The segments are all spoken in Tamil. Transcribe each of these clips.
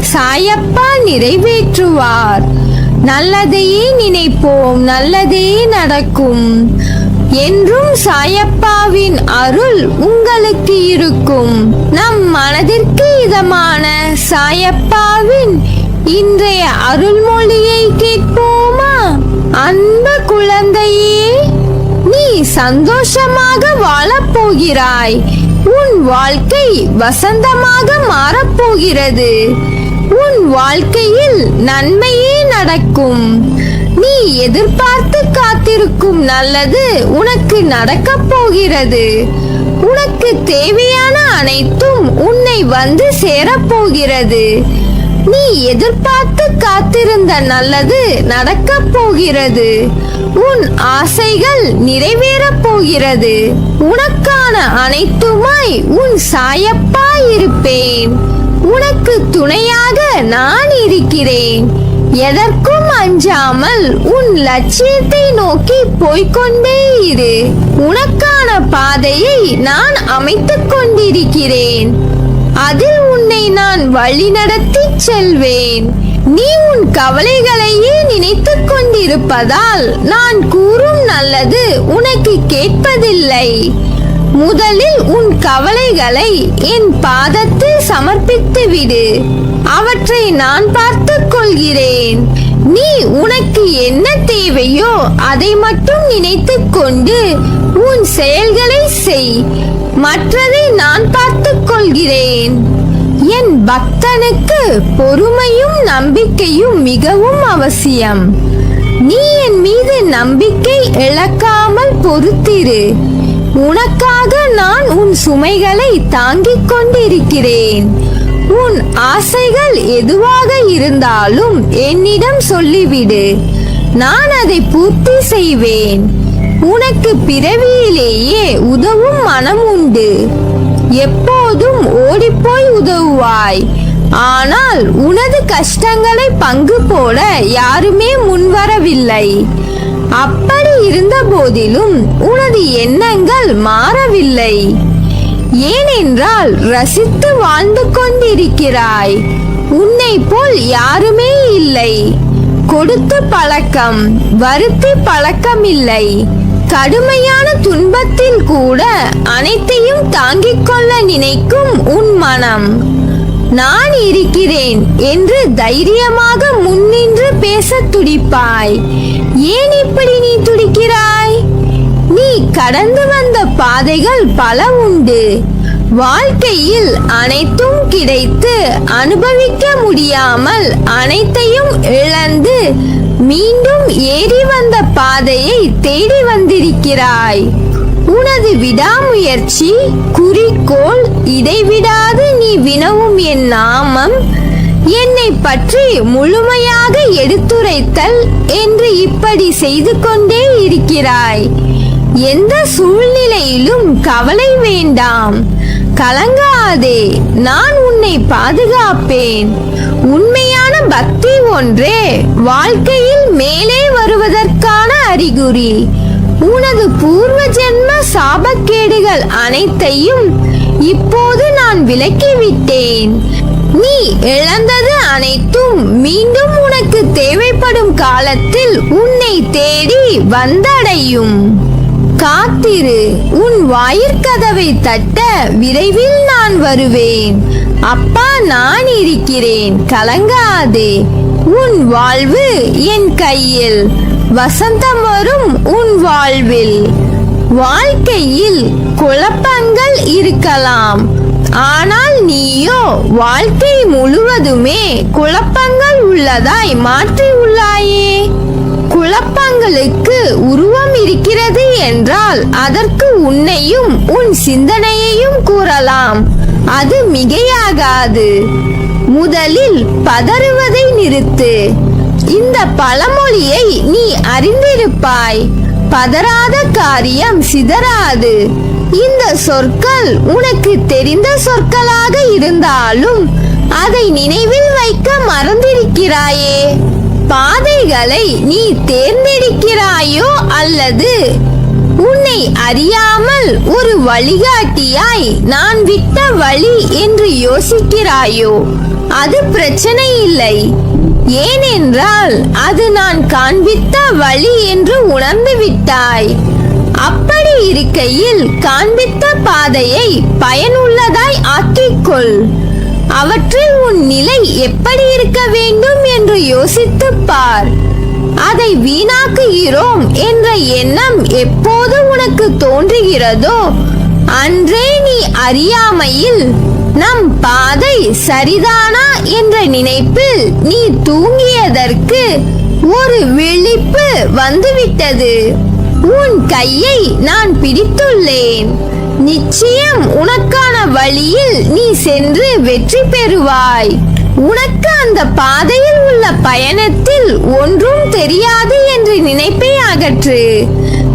சாயப்பா நிறைவேற்றுவார். நல்லதையே நினைப்போம் நல்லதே நடக்கும். என்றும் சாயப்பாவின் அருள் உங்களுக்கு இருக்கும். நம் மனதிற்கு இதமான சாயப்பாவின் இன்றைய அருள்மொழியை கேட்போமா? அன்பு குழந்தையே நீ சந்தோஷமாக வாழப்போகிறாய். உன் வாழ்க்கை வசந்தமாக மாறப்போகிறது. உன் வாழ்க்கையில் நன்மையே நடக்கும். நீ எதிர்பார்த்து காத்திருக்கும் நல்லது உனக்கு நடக்கப் போகிறது. உனக்கு தேவையான அனைத்தும் உன்னை வந்து சேரப்போகிறது நீ எதிர்பார்த்து காத்திருந்த நல்லது நடக்கப் போகிறது. உன் ஆசைகள் நிறைவேறப் போகிறது. உனக்கான அனைத்துமாய் உன் சாயப்பா இருப்பேன். உனக்கு துணையாக நான் இருக்கிறேன். எதற்கும் அஞ்சாமல் உன் லட்சியத்தை நோக்கி போய்க்கொண்டே இரு. உனக்கான பாதையை நான் அமைத்துக் கொண்டிருக்கிறேன். அதில் உன்னை நான் வழிநடத்தி செல்வேன். நீ உன் கவலைகளையே நினைத்துக் கொண்டிருப்பதால் நான் கூறும் நல்லது உனக்கு கேட்பதில்லை. முதலில் உன் கவலைகளை என் பாதத்தில் சமர்ப்பித்து விடு. அவற்றை நான் பார்த்துக் கொள்கிறேன். நீ உனக்கு என்ன தேவையோ அதை மட்டும் நினைத்துக் கொண்டு உன் செயல்களை செய். மற்றதை நான் பார்த்துக் கொள்கிறேன். என் பக்தனுக்கு பொறுமையும் நம்பிக்கையும் மிகவும் அவசியம். நீ என் மீது நம்பிக்கை இழக்காமல் பொறுத்திரு. உனக்காக நான் உன் சுமைகளை தாங்கிக் கொண்டிருக்கிறேன். உன் ஆசைகள் எதுவாக இருந்தாலும் என்னிடம் சொல்லிவிடு. நான் அதை பூர்த்தி செய்வேன். உனக்கு பிறவியிலேயே உதவும் மனம் உண்டு. எப்போதும் ஓடிப்போய் உதவுவாய். ஆனால் உனது கஷ்டங்களை பங்கு போட யாருமே முன்வரவில்லை. அப்படி இருந்த போதிலும் உனது எண்ணங்கள் மாறவில்லை. ஏனென்றால் ரசித்து வாழ்ந்து கொண்டிருக்கிறாய். உன்னை போல் யாருமே இல்லை. கொடுத்து பழக்கம் வருத்தி பழக்கம் இல்லை கடுமையான துன்பத்தில் கூட அனைத்தையும் தாங்கிக் கொள்ள நினைக்கும் உன் மனம். நான் இருக்கிறேன் என்று தைரியமாக முன்னின்று பேசத் துடிப்பாய். ஏன் இப்படி நீ துடிக்கிறாய்? நீ கடந்து வந்த பாதைகள் பல உண்டு. வாழ்க்கையில் அனைத்தும் கிடைத்து அனுபவிக்க முடியாமல் அனைத்தையும் இழந்து மீண்டும் ஏறி வந்த பாதையை தேடி வந்திருக்கிறாய். உனது விடாமுயற்சி குறிக்கோள் இடைவிடாது நீ வினவும் என் நாமம். என்னை பற்றி முழுமையாக எடுத்துரைத்தல் என்று இப்படி செய்து கொண்டே இருக்கிறாய். எந்த சூழ்நிலையிலும் கவலை வேண்டாம். கலங்காதே நான் உன்னை பாதுகாப்பேன். உண்மையான பக்தி ஒன்றே வாழ்க்கையில் மேலே வருவதற்கான அறிகுறி. உனது பூர்வ ஜென்ம சாபக்கேடுகள் அனைத்தையும் இப்போது நான் விலக்கிவிட்டேன். நீ இழந்தது அனைத்தும் மீண்டும் உனக்கு தேவைப்படும் காலத்தில் உன்னை தேடி வந்தடையும். காத்திரு உன் வாயிற்கதவை தட்ட விரைவில் நான் வருவேன். அப்பா நான் இருக்கிறேன் கலங்காதே. உன் வாழ்வு என் கையில் வசந்தம் வரும் உன் வாழ்வில். வாழ்க்கையில் குழப்பங்கள் இருக்கலாம். ஆனால் வாழ்க்கை முழுவதுமே குழப்பங்கள் உள்ளதாய் மாற்றி உள்ளாயே. குழப்பங்களுக்கு உருவம் இருக்கிறது என்றால் அதற்கு உன்னையும் உன் சிந்தனையையும் கூறலாம். அது மிகையாகாது. முதலில் பதறுவதை நிறுத்து. இந்த பழமொழியை நீ அறிந்திருப்பாய். பதறாத காரியம் சிதறாது. இந்த சொற்கள் உனக்கு தெரிந்த சொற்களாக இருந்தாலும் அதை நினைவில் வைக்க மறந்திருக்கிறாயே. பாதைகளை நீ தேர்ந்தெடுக்கிறாயோ அல்லது உன்னை அறியாமல் ஒரு வழிகாட்டியாய் நான் விட்ட வழி என்று யோசிக்கிறாயோ? அது பிரச்சனை இல்லை. ஏனென்றால் அது நான் காண்பித்த வழி என்று உணர்ந்து விட்டாய். அப்ப இருக்கையில் காண்பித்த பாதையை பயனுள்ளதாய் ஆக்கிக்கொள். அவற்றில் உன் நிலை எப்படி இருக்க வேண்டும் என்று யோசித்துப் பார். அதை வீணாக்குகிறோம் என்ற எண்ணம் எப்போது உனக்கு தோன்றுகிறதோ அன்றே நீ அறியாமையில் நம் பாதை சரிதானா என்ற நினைப்பில் நீ தூங்கியதற்கு ஒரு விழிப்பு வந்துவிட்டது. உன் கையை நான் பிடித்துள்ளேன். நிச்சயம் உனக்கான வழியில் நீ சென்று வெற்றி பெறுவாய். உனக்கு அந்த பாதையில் உள்ள பயணத்தில் ஒன்றும் தெரியாது என்று நினைப்பை அகற்று.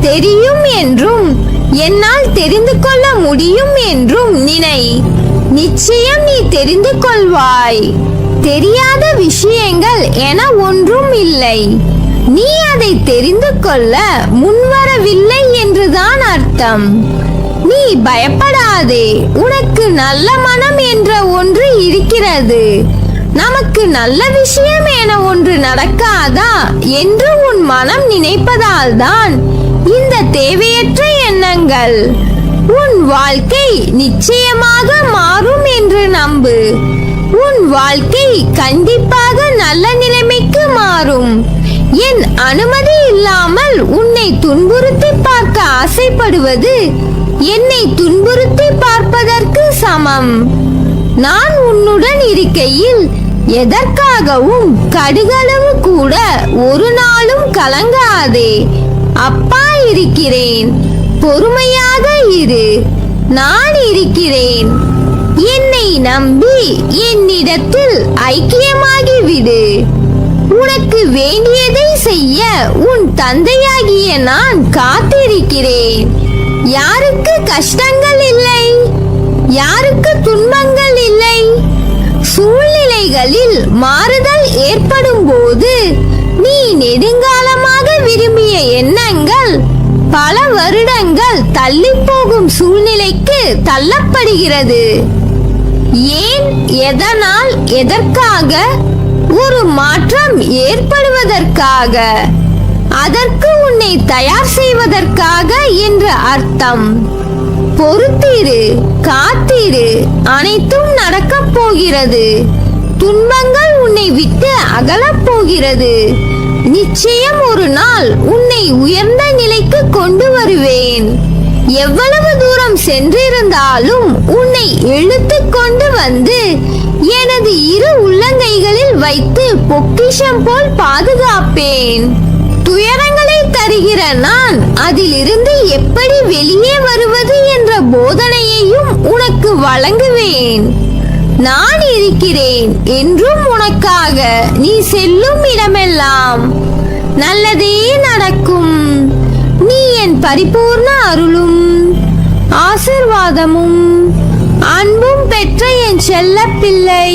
தெரியும் என்றும் என்னால் தெரிந்து கொள்ள முடியும் என்றும் நினை. நிச்சயம் நீ தெரிந்து கொள்வாய். தெரியாத விஷயங்கள் என ஒன்றும் இல்லை. நீ அதை தெரிந்து கொள்ள முன்வரவில்லை என்றுதான் அர்த்தம். நீ பயப்படாதே. உனக்கு நல்ல மனம் என்ற ஒன்று இருக்கிறது. நமக்கு நல்ல விஷயம் என ஒன்று நடக்காதா என்று உன் மனம் நினைப்பதால் தான் இந்த தேவையற்ற எண்ணங்கள் உன் வாழ்க்கை நிச்சயமாக மாறும் என்று நம்பு. உன் வாழ்க்கை கண்டிப்பாக நல்ல நிலைமைக்கு மாறும். என் அனுமதி இல்லாமல் உன்னை துன்புறுத்தி பார்க்க ஆசைப்படுவது என்னை துன்புறுத்தி பார்ப்பதற்கு சமம். நான் உன்னுடன் இருக்கையில் எதற்காகவும் கடுகளவு கூட ஒரு நாளும் கலங்காதே. அப்பா இருக்கிறேன். பொறுமையாக இரு. நான் இருக்கிறேன். என்னை நம்பி என்னிடத்தில் ஐக்கியமாகிவிடு. உனக்கு வேண்டியதை செய்ய உன் தந்தையாகிய நான் காத்திருக்கிறேன். யாருக்கு கஷ்டங்கள் இல்லை யாருக்கு துன்பங்கள் இல்லை சூழ்நிலைகளில் மாறுதல் ஏற்படும் போது நீ நெடுங்காலமாக விரும்பிய எண்ணங்கள் பல வருடங்கள் தள்ளி போகும் சூழ்நிலைக்கு தள்ளப்படுகிறது. ஏன் எதனால் எதற்காக ஒரு மாற்றம் ஏற்படுவதற்காக. அதற்கு உன்னை தயார் செய்வதற்காக என்று அர்த்தம். பொறுத்தீரு காத்தீரு அனைத்தும் நடக்கப் போகிறது. துன்பங்கள் உன்னை விட்டு அகலப் போகிறது. நிச்சயம் ஒரு நாள் உன்னை உயர்ந்த நிலைக்கு கொண்டு வருவேன். எவ்வளவு தூரம் சென்றிருந்தாலும் உன்னை இழுத்து கொண்டு வந்து எனது இரு உள்ளங்கைகளில் வைத்து பொக்கிஷம் போல் பாதுகாப்பேன். துயரங்களை தருகிற நான் அதிலிருந்து எப்படி வெளியே வருவது என்ற போதனையையும் உனக்கு வழங்குவேன். நான் இருக்கிறேன் என்றும் உனக்காக நீ செல்லும் இடமெல்லாம். நல்லதே நடக்கும். நீ என் பரிபூர்ண அருளும் ஆசிர்வாதமும். அன்பும் பெற்ற என் செல்ல பிள்ளை